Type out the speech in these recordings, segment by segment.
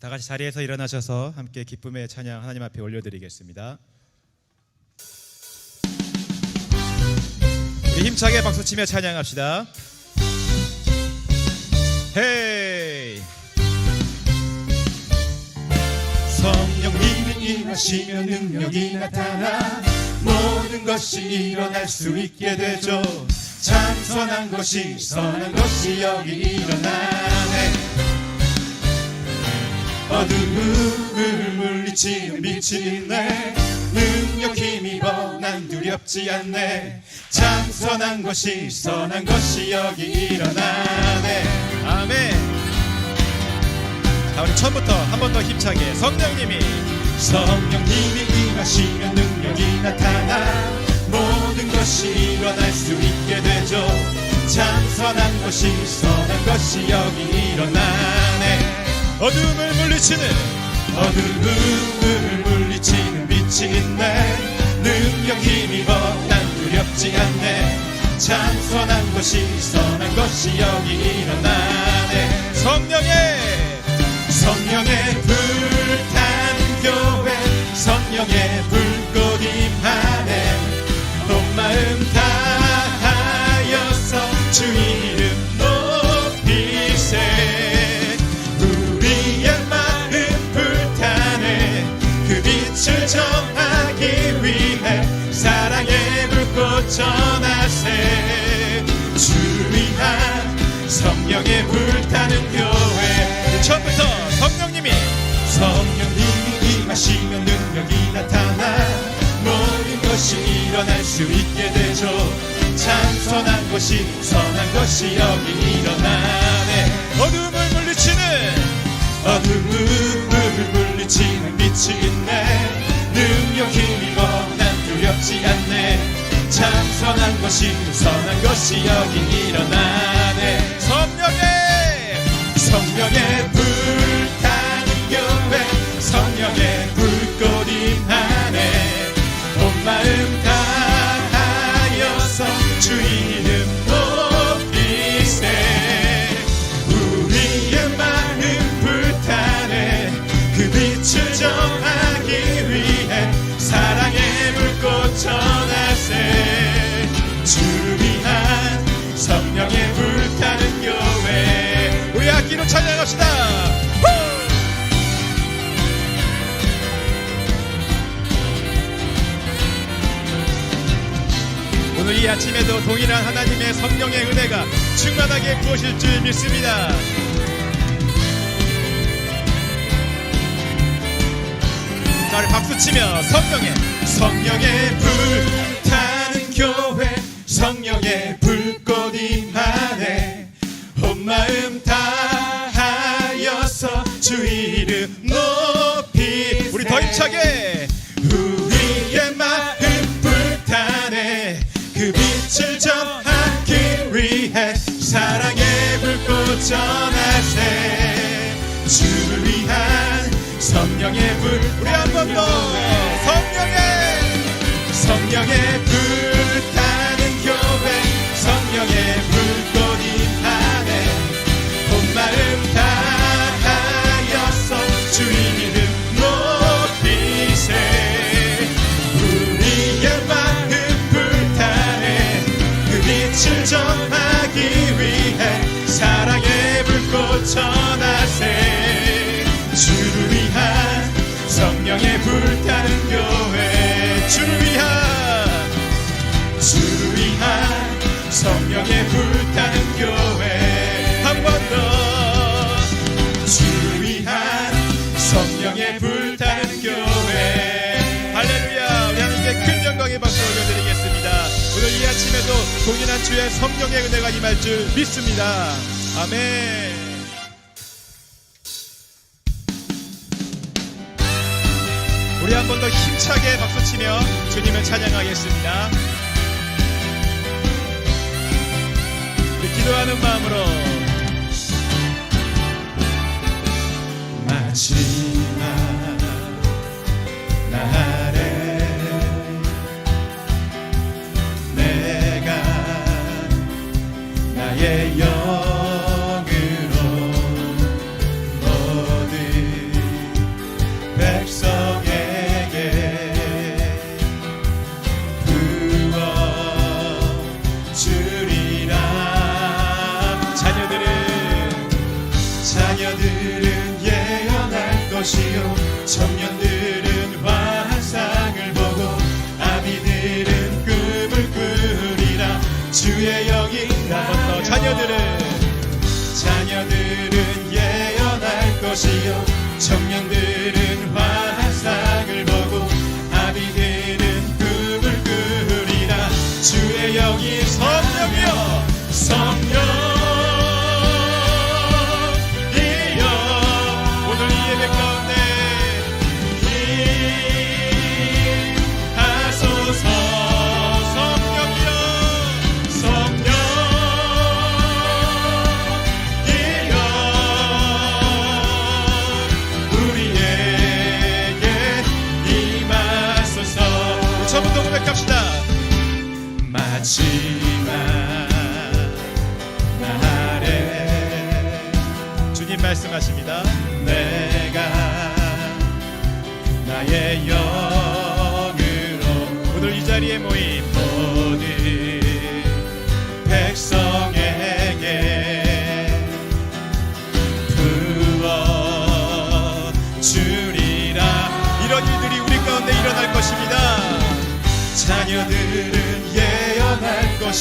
다 같이 자리에서 일어나셔서 함께 기쁨의 찬양 하나님 앞에 올려드리겠습니다. 힘차게 박수치며 찬양합시다. 헤이 성령님이 임하시면 능력이 나타나 모든 것이 일어날 수 있게 되죠 참 선한 것이 선한 것이 여기 일어나 어둠을 물리치는 빛이 있네. 능력 힘입어 난 두렵지 않네. 참 선한 것이 선한 것이 여기 일어나네. 아멘. 자 우리 처음부터 한 번 더 힘차게 성령님이. 성령님이 임하시면 능력이 나타나 모든 것이 일어날 수 있게 되죠. 참 선한 것이 선한 것이 여기 일어나네 어둠을 물리치는 어둠을 물리치는 빛이 있네. 능력 힘입어 난 두렵지 않네. 참 선한 것이 선한 것이 여기 일어나네. 성령의 성령의 불타는 교회 성령의 불 전하세. 주 위한 성령의 불타는 교회. 처음부터 성령님이 성령님이 임하시면 능력이 나타나 모든 것이 일어날 수 있게 되죠. 참 선한 것이 선한 것이 여기 일어나네. 어둠을 물리치는 어둠을 물리치는 빛이 있네. 능력 힘입어 난 두렵지 않네 참 선한 것이 선한 것이 여기 일어나네. 성령의 성령의 불타는 교회 성령의 불 이 아침에도 동일한 하나님의 성령의 은혜가 충만하게 부어질 줄 믿습니다. 자, 우리 박수 치며 성령의 성령의 불 타는 교회 성령의 불꽃 임하네 온 마음 다하여서 주 이름 높이 우리 더 힘차게 전하세 주를 위한 성령의 불. 우리 한 번 더. 성령의 성령의 불 전하세. 주를 위한 성령의 불타는 교회. 주를 위한 주를 위한 성령의 불타는 교회. 한 번 더. 주를 위한 성령의 불타는 교회. 할렐루야. 우리 하나님께 큰 영광의 박수 올려드리겠습니다. 오늘 이 아침에도 동일한 주의 성령의 은혜가 임할 줄 믿습니다. 아멘 우리 한 번 더 힘차게 박수치며 주님을 찬양하겠습니다. 기도하는 마음으로. 마지 것이요 청년들은 환상을 보고 아비들은 꿈을 꾸리라. 주의 영이 더 자녀들은 자녀들은 예언할 것이요. 청년들은 환상을 보고 아비들은 꿈을 꾸리라. 주의 영이 성령이여 성령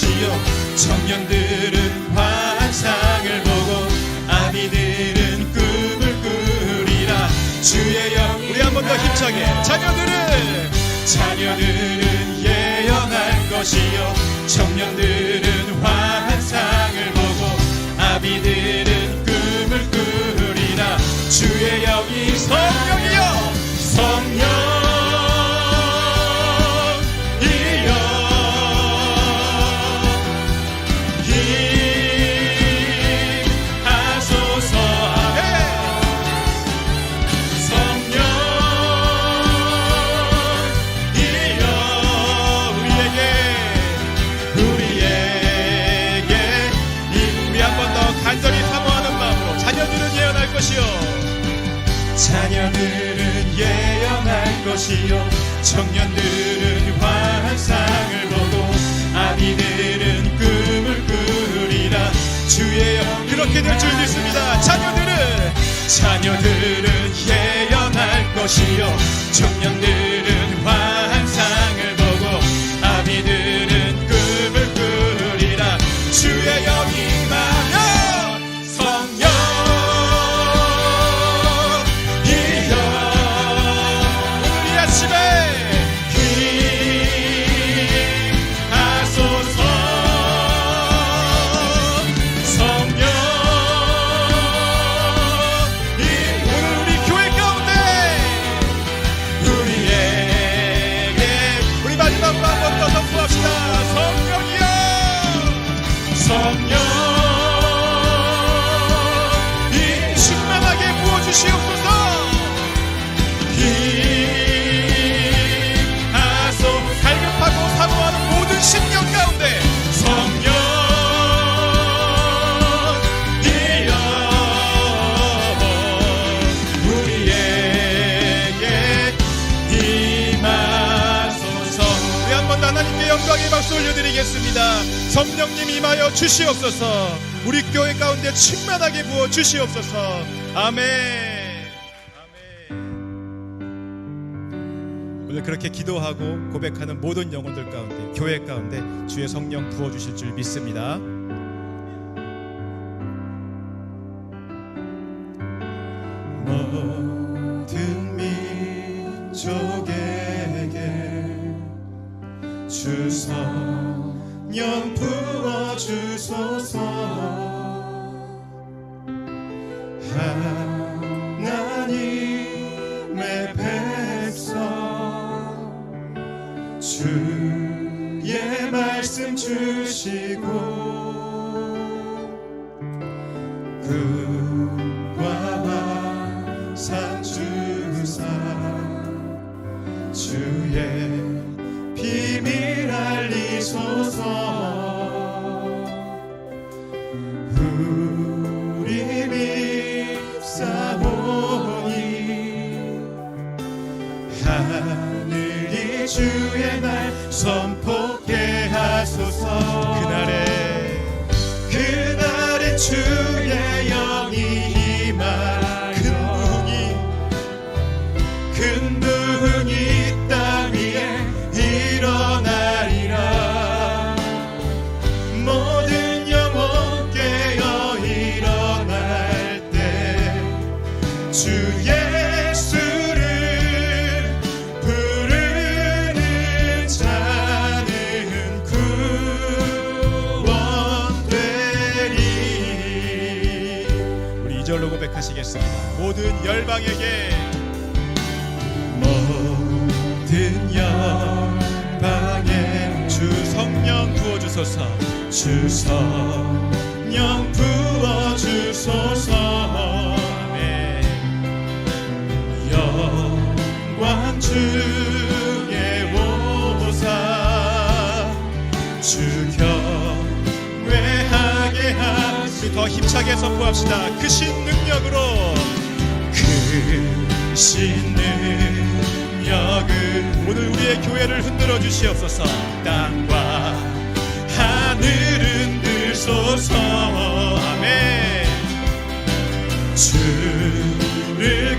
것이요 청년들은 환상을 보고 아비들은 꿈을 꾸리라. 주의 영 우리 한 번 더 힘차게. 자녀들은. 자녀들은 예언할 것이요. 청년들은 환상을 보고 아비들은 자녀들은 예언할 것이요. 청년들은 환상을 보고 아비들은 꿈을 꾸리라. 주의 영 그렇게 될 줄 믿습니다. 자녀들은. 자녀들은 예언할 것이요. 청년들은 환 심령 가운데 더 하나님께 영광의 박수 올려드리겠습니다. 성령님 임하여 주시옵소서. 우리 교회 가운데 충만하게 부어 주시옵소서. 아멘 오늘 그렇게 기도하고 고백하는 모든 영혼들 가운데 교회 가운데 주의 성령 부어 주실 줄 믿습니다. 모든 민족에게 주 성령 부어 주 2절로 고백하시겠습니다. 모든 열방에게. 모든 열방에 주 성령 부어 주소서. 주 성령 부어 주소서. 아멘. 영광 주의 오사. 주 경외하게 하 시더 힘차게 선포합시다. 그 신 능력으로. 크신 능력을 오늘 우리의 교회를 흔들어 주시옵소서. 땅과 하늘은 들소서 아멘 주를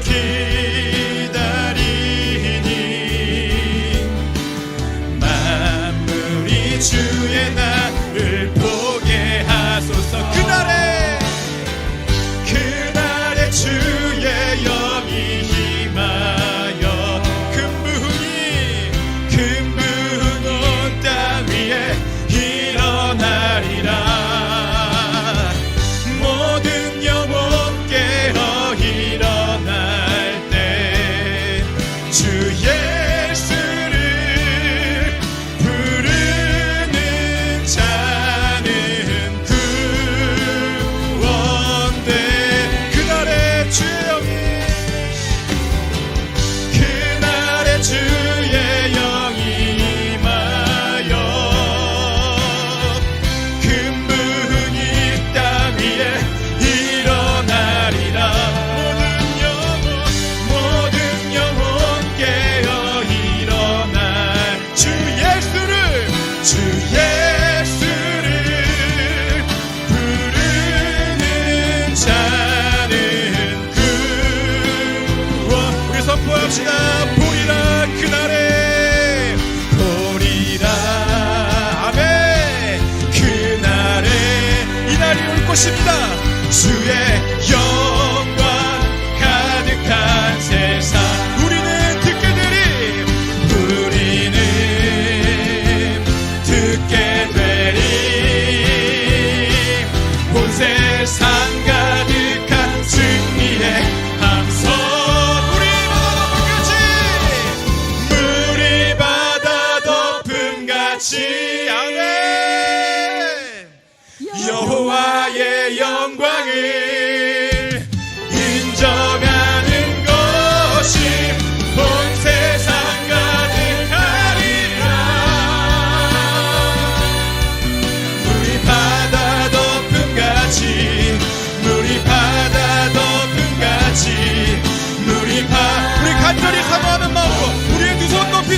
것입니다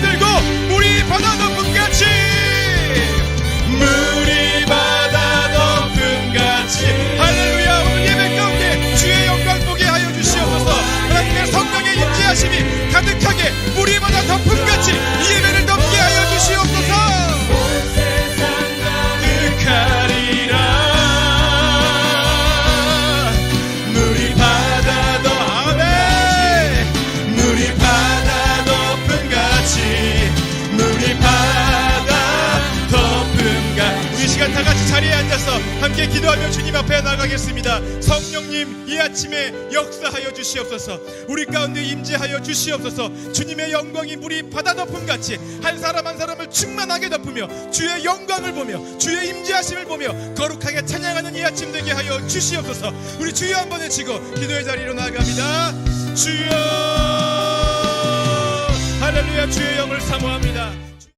두손 시간 다 같이 자리에 앉아서 함께 기도하며 주님 앞에 나가겠습니다. 성령님 이 아침에 역사하여 주시옵소서. 우리 가운데 임재하여 주시옵소서. 주님의 영광이 물이 바다 덮음 같이 한 사람 한 사람을 충만하게 덮으며 주의 영광을 보며 주의 임재하심을 보며 거룩하게 찬양하는 이 아침 되게 하여 주시옵소서. 우리 주여 한번 외치고 기도의 자리로 나갑니다. 주여 할렐루야 주의 영을 사모합니다.